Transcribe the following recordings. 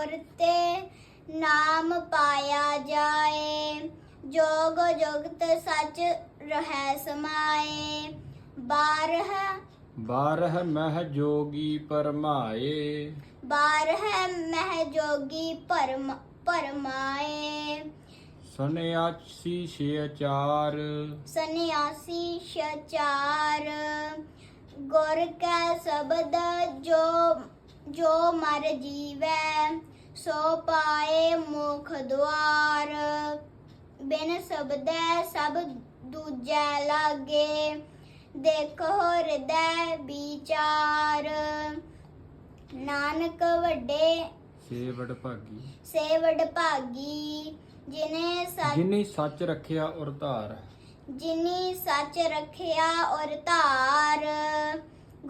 ਗੁਰ ਤੇ ਨਾਮ ਪਾਇਆ ਜਾਏ ਜੋਗ ਜੁਗਤ ਸੱਚ ਰਹਿ ਸਮਾਏ। ਬਾਰਹ ਬਾਰਹ ਮਹਿ ਜੋਗੀ ਪਰਮਾਏ। ਬਾਰਹ ਮਹਿ ਜੋਗੀ ਪਰਮ ਪਰਮਾਏ ਸਨਿਆਸੀ ਛੇ ਚਾਰ। ਸੰਨਿਆਸੀ ਸ਼ਚਾਰ ਗੁਰ ਕੈ ਸ਼ਬਦ ਜੋ ਜੋ ਮਰ ਜੀਵੈ ਸੋ ਪਾਏ ਮੁਖ ਦੁਆਰ। ਬਿਨ ਸ਼ਬਦੈ ਸਭ ਦੂਜੈ ਲਾਗੇ ਦੇਖੋ ਹਿਰਦੈ ਵਿਚਾਰ। ਨਾਨਕ ਵੱਡੇ ਸੇਵੜ ਭਾਗੀ। ਸੇਵਡ ਭਾਗੀ ਜਿਨੇ ਸੱਚ ਜਿਨੇ ਸੱਚ ਰੱਖਿਆ ਔਰ ਧਾਰ। ਜਿਨੀ ਸੱਚ ਰਖਿਆ ਔਰ ਧਾਰ।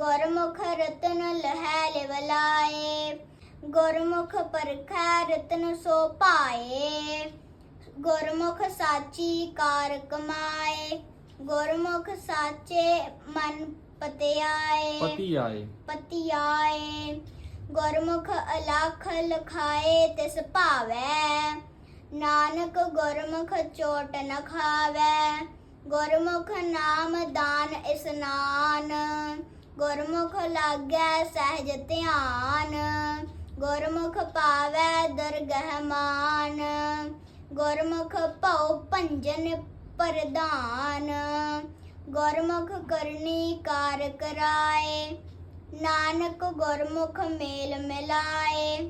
ਗੁਰਮੁਖ ਰਤਨ ਲਹੈ ਲਿਵਲਾਏ ਗੁਰਮੁਖ ਪਰਖੈ ਰਤਨ ਸੋ ਪਾਏ ਗੁਰਮੁਖ ਸਾਚੀ ਕਾਰ ਕਮਾਏ ਗੁਰਮੁਖ ਸਾਚੇ ਮਨ ਪਤਿਆਏ ਪਤੀ ਆਏ ਪਤੀ ਆਏ ਗੁਰਮੁਖ ਅਲਖ ਲਖਾਏ ਤਿਸ ਭਾਵੈ ਨਾਨਕ ਗੁਰਮੁਖ ਚੋਟ ਨ ਖਾਵੈ ਗੁਰਮੁਖ ਨਾਮ ਦਾਨ ਇਸਨਾਨ ਗੁਰਮੁਖ ਲਾਗੈ ਸਹਿਜ ਧਿਆਨ, ਗੁਰਮੁਖ ਪਾਵੈ ਦਰਗਹ ਮਾਨ, ਗੁਰਮੁਖ ਭਉ ਭੰਜਨ ਪ੍ਰਦਾਨ ਗੁਰਮੁਖ ਕਰਨੀ ਕਾਰ ਕਰਾਏ, ਨਾਨਕ ਗੁਰਮੁਖ ਮੇਲ ਮਿਲਾਏ।